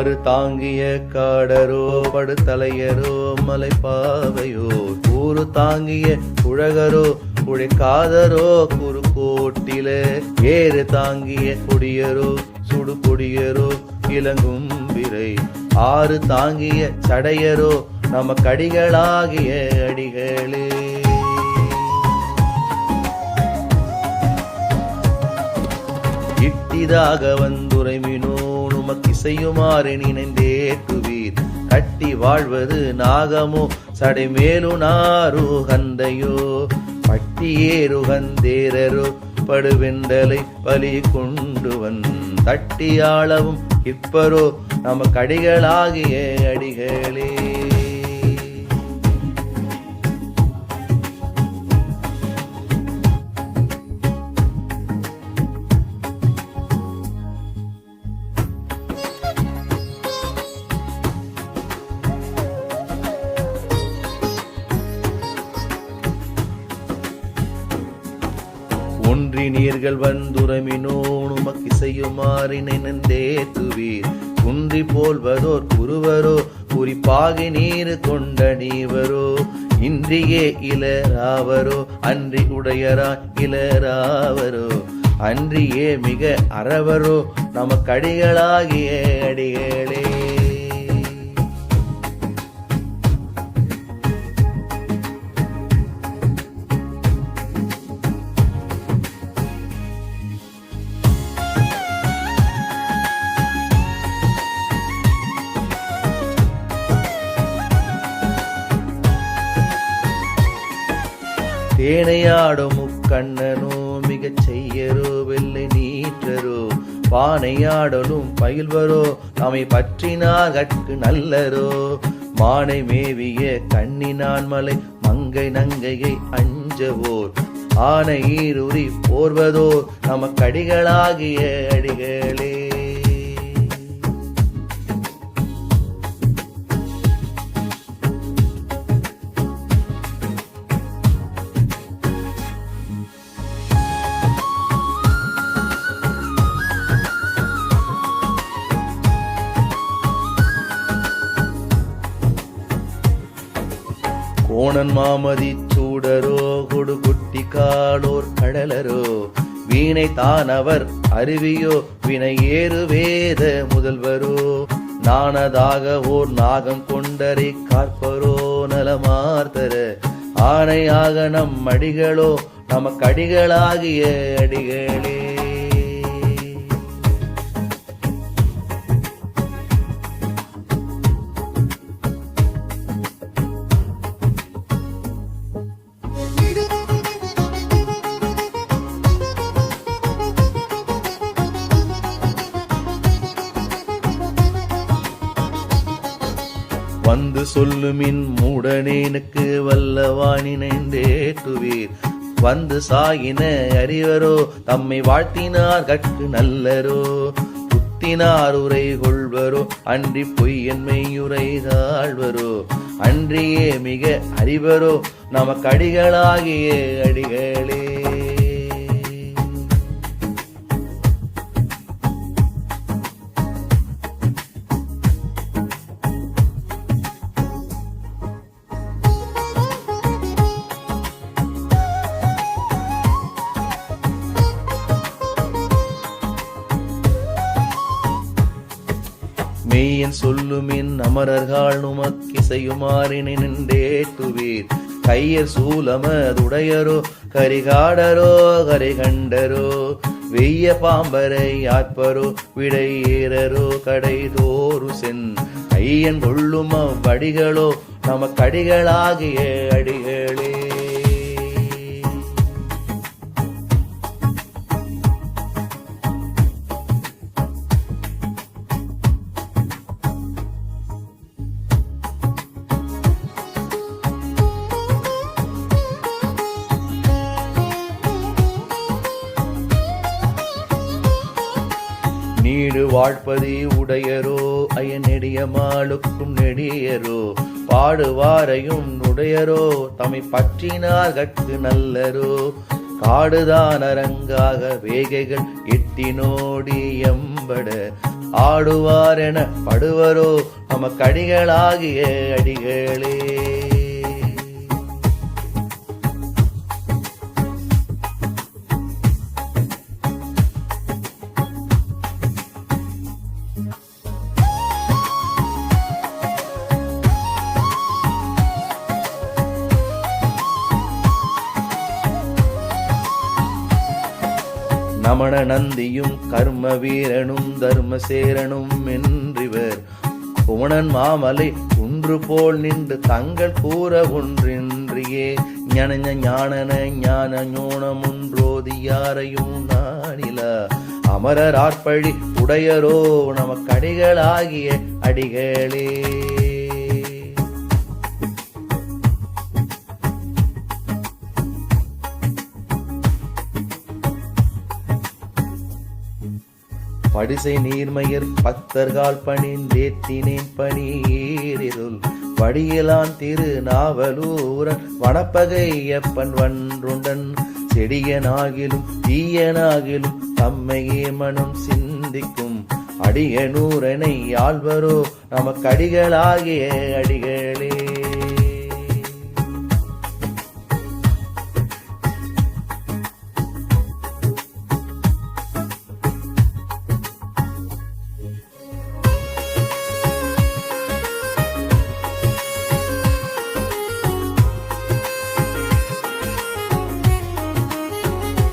ஆறு தாங்கிய காடரோ படுத்தலையரோ மலைப்பாவையோ கூறு தாங்கிய குழகரோ குழைக்காதரோ குறுக்கோட்டில ஏறு தாங்கிய கொடியரோ சுடு கொடியரோ இளங்கும் விரை ஆறு தாங்கிய சடையரோ நம கடிகளாகிய அடிகளே. இட்டிதாக வந்துரைமினோ செய்யுமாறு நினைந்தேற்றுவீர் கட்டி வாழ்வது நாகமோ சடைமேலு நாரு கந்தையோ. பட்டியேருகந்தேரரோ படுவெண்டலை பலி கொண்டுவன் தட்டியாளவும் இப்பரோ நம கடிகளாகிய அடிகளே. நன்றி நீர்கள் வந்துரமினோன் உமக்கிசையுமாறி நினைந்தேத்துவீர். குன்றி போல்வதோர் குருவரோ குறிப்பாக நீர் கொண்ட நீவரோ இன்றியே இளராவரோ அன்றி உடையரா இளராவரோ அன்றியே மிக அறவரோ நமக்கடிகளாகிய அடிகளே. தேனையாடும் முக்கண்ணனோ மிகச் செய்யரோ வெள்ளை நீற்றரோ பானையாடலும் பயில்வரோ தமை பற்றினார் கற்கு நல்லரோ மானை மேவிய கண்ணினான் மலை மங்கை நங்கையை அஞ்சவோர். ஆனை ஈருரி போர்வதோ நமக்கடிகளாகிய அடிகளே. கோணன் மாமதி சூடரோ குடுகுட்டி காலோர் கடலரோ வீணை தானவர் அருவியோ வினை ஏறு வேத முதல்வரோ. நாணதாக ஓர் நாகம் கொண்டரை காற்பரோ நலமார்த்தர ஆணையாக நம் அடிகளோ நமக்கடிகளாகிய அடிகளே. வந்து சொல்லுமின் மூடனேனுக்கு வல்லவானினைந்தேற்றுவீர் வந்து சாயின அறிவரோ தம்மை வாழ்த்தினார் கற்கு நல்லரோ. புத்தினார் உரை கொள்வரோ அன்றி பொய்யன்மையுரை தாழ்வரோ. அன்றியே மிக அறிவரோ நமக்கடிகளாகிய அடிகளே. மெய்யன் சொல்லுமின் அமரர்கள் நுமக்கிசையுமாறி நின்றேற்றுவீர். கையர் சூலமதுடையரோ கரிகாடரோ கரிகண்டரோ வெய்ய பாம்பரை ஆற்பரோ விடை ஏறரோ கடை தோறு சென். ஐயன் கொள்ளும் அவ்வடிகளோ நமக்கடிகளாகிய அடிகளே. நீடு வாழ்ப்பதி உடையரோ அயன் நெடிய மாளுக்கும் நெடியரோ பாடுவாரையும் உடையரோ தம்மை பற்றினார் கற்கு நல்லரோ காடுதான் அரங்காக வேகைகள் எட்டினோடி எம்பட ஆடுவார் என படுவரோ நமக்கடிகளாகிய அடிகளே. சமண நந்தியும் கர்ம வீரனும் தர்மசேரனும் என்றிவர் குமணன் மாமலை குன்று போல் நின்று தங்கள் கூற ஒன்றின்றியே. ஞான ஞானன ஞான ஞோனமுன்றோதி யாரையும் நானில அமரர் ஆற்பழி உடையரோ நமக்கடிகளாகிய அடிகளே. படிசை நீர்மயிர் பத்தர்கால் பணிந்தேத்தினேன் பணீரிருள் வடியலான் திரு நாவலூரன் வனப்பகையப்பன் வன்றுண்டன் செடியனாகிலும் தீயனாகிலும் தம்மையே மனம் சிந்திக்கும் அடியனூரனை ஆழ்வரோ நமக்கடிகளாகிய அடிகளே.